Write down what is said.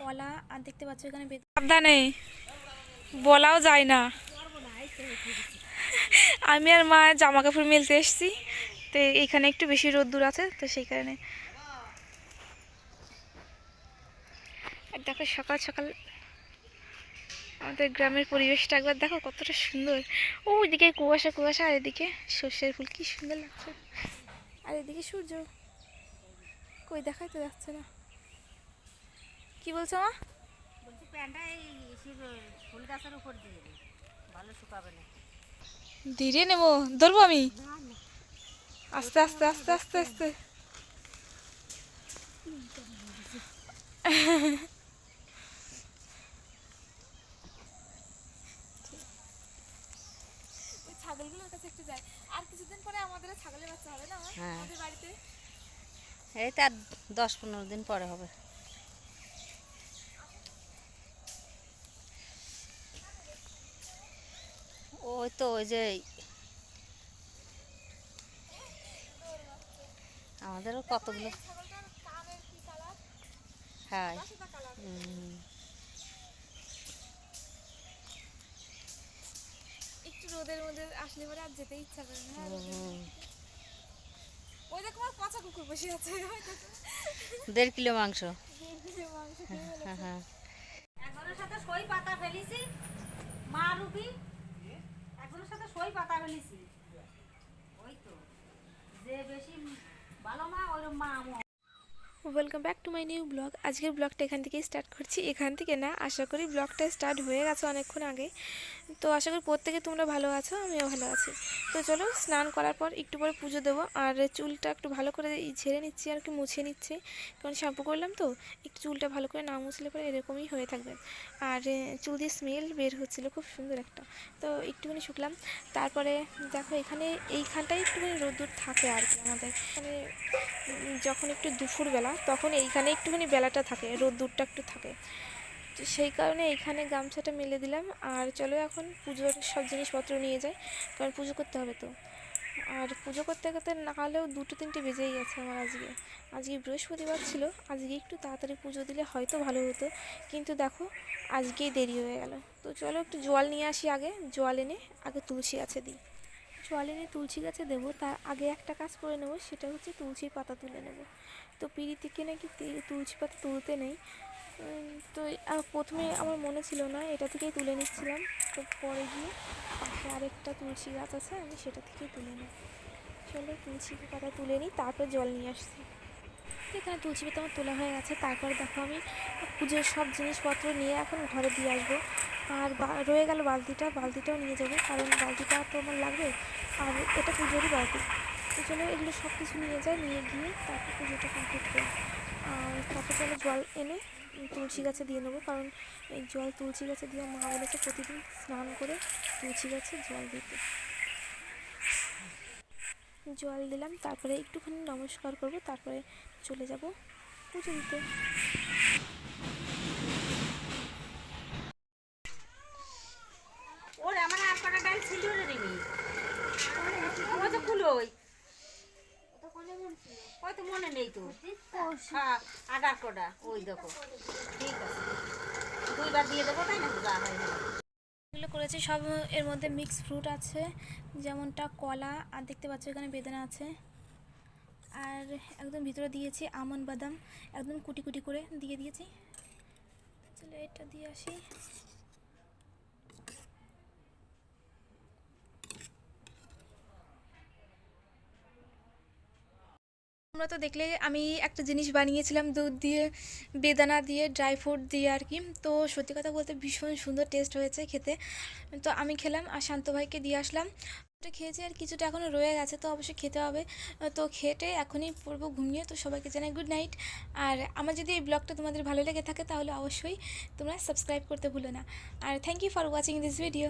কলা আর দেখতে পাচ্ছ এখানে সাবধানে। বলাও যায় না। আমি আর মা জামা কাপড় মেলতে এসেছি। তো এখানে একটু বেশি রোদ্দুর আছে তো সেই কারণে আর দেখো সকাল সকাল আমাদের গ্রামের পরিবেশটা একবার দেখো কতটা সুন্দর। ও ওইদিকে কুয়াশা কুয়াশা আর এদিকে সর্ষের ফুল কি সুন্দর লাগছে। আর এদিকে সূর্য। কই? দেখাই তো যাচ্ছে না। কি বলছো মা? বলছি প্যান্টটা এই ফুল গাছের উপর দিয়ে দে। ভালো শুকাবে না। ধীরে নেব ধরবো আমি? আস্তে আস্তে আস্তে আস্তে আস্তে। ছাগলগুলোর কাছে একটু যাই। আর কিছুদিন পরে আমাদের ছাগলের বাচ্চা হবে না হ্যাঁ। আমাদের বাড়িতে এই তার দশ পনেরো দিন পরে হবে। ওই তো ওই যে আমাদেরও কতগুলো? হ্যাঁ। একটু রোদের মধ্যে আসলে পরে আর যেতে ইচ্ছা করে না। দেড় কিলো মাংস। হ্যাঁ হ্যাঁ। সাথে সই পাতা ফেলিছি মা রুবি একজনের সাথে সই পাতা ফেলিছি। ওই তো যে বেশি ভালো মা ওই মা welcome back to my new blog আজকের ব্লগটা এখান থেকেই স্টার্ট করছি। এখান থেকে না আশা করি ব্লগটা স্টার্ট হয়ে গেছে অনেকক্ষণ আগে। তো আশা করি প্রত্যেকে তোমরা ভালো আছো, আমিও ভালো আছি। তো চলো স্নান করার পর একটু পরে পুজো দেবো, আর চুলটা একটু ভালো করে ঝেড়ে নিচ্ছি আর কি মুছে নিচ্ছি। কারণ শ্যাম্পু করলাম তো, একটু চুলটা ভালো করে না মুছলে পরে এরকমই হয়ে থাকবে। আর চুল দিয়ে স্মেল বের হচ্ছিল, খুব সুন্দর একটা। তো একটুখানি শুকলাম, তারপরে দেখো এখানে এইখানটায় একটুখানি রোদ্দুর থাকে আর কি আমাদের। মানে যখন একটু দুপুরবেলা, তখন এইখানে একটুখানি বেলাটা থাকে, রোদ্দুরটা একটু থাকে। তো সেই কারণে এইখানে গামছাটা মেলে দিলাম। আর চলো এখন পুজোর সব জিনিসপত্র নিয়ে যাই, কারণ পুজো করতে হবে তো। আর পুজো করতে করতে না হলেও দুটো তিনটে বেজেই গেছে আমার আজকে। আজকে বৃহস্পতিবার ছিল, আজকে একটু তাড়াতাড়ি পুজো দিলে হয়তো ভালো হতো। কিন্তু দেখো, আজকেই দেরি হয়ে গেল। তো চলো একটু জল নিয়ে আসি আগে। জল এনে আগে তুলসী গাছে দিই। জল এনে তুলসী গাছে দেবো, তার আগে একটা কাজ করে নেব, সেটা হচ্ছে তুলসীর পাতা তুলে নেব। তো পিড়ি থেকে নাকি তুলসী পাতা তুলতে নেই। তো প্রথমে আমার মনে ছিল না, এটা থেকেই তুলে নিচ্ছিলাম। তো পরে গিয়ে পাশে আরেকটা তুলসী গাছ আছে, আমি সেটা থেকেই তুলে নিই। চলো তুলসী পাতা তুলে নিই, তারপর জল নিয়ে আসছি। এখানে তুলসী পাতা আমার তোলা হয়ে গেছে, তারপর দেখো আমি পুজোর সব জিনিসপত্র নিয়ে এখন ঘরে দিয়ে আসব। আর রয়ে গেল বালতিটা, বালতিটাও নিয়ে যাব, কারণ বালতিটা তো আমার লাগবে, আর এটা পুজোরই বালতি। তো চলো এগুলো সব কিছু নিয়ে যাই, নিয়ে গিয়ে তারপর পুজোটা কমপ্লিট করি। আর তারপর চলো জল এনে তুলসী গাছে দিয়ে নেব, কারণ এই জল তুলসী গাছে দিয়ে মা বলেছে প্রতিদিন স্নান করে তুলসী গাছে জল দিতে। জল দিলাম, তারপরে একটুখানি নমস্কার করব, তারপরে চলে যাব পুজো দিতে ওরে আমার আর কটা ডাল ছিল রে রিমি ওই তো খুলো ওই ওই তো মনে নেই তো? হ্যাঁ আগার কটা ওই দেখো। ঠিক আছে। দুইবার দিয়ে দেবো, তাই না? যা হয়। এগুলো করেছি, সব এর মধ্যে মিক্স ফ্রুট আছে, যেমনটা কলা, আর দেখতে পাচ্ছ এখানে বেদানা আছে। আর একদম ভিতরে দিয়েছি আমন বাদাম, একদম কুটি কুটি করে দিয়ে দিয়েছি। চলো এটা দিয়ে আসি। তোমরা তো দেখলে আমি একটা জিনিস বানিয়েছিলাম দুধ দিয়ে, বেদানা দিয়ে ড্রাই ফ্রুট দিয়ে আর কি। তো সত্যি কথা বলতে ভীষণ সুন্দর টেস্ট হয়েছে খেতে। তো আমি খেলাম আর শান্ত ভাইকে দিয়ে আসলাম। ওটা খেয়েছি আর কিছুটা এখনও রয়ে গেছে, তো অবশ্যই খেতে হবে। তো খেটে এখনই পড়ব ঘুমিয়ে, তো সবাইকে জানাই গুড নাইট আর আমার যদি এই ব্লগটা তোমাদের ভালো লেগে থাকে তাহলে অবশ্যই তোমরা সাবস্ক্রাইব করতে ভুলো না। আর thank you for watching this video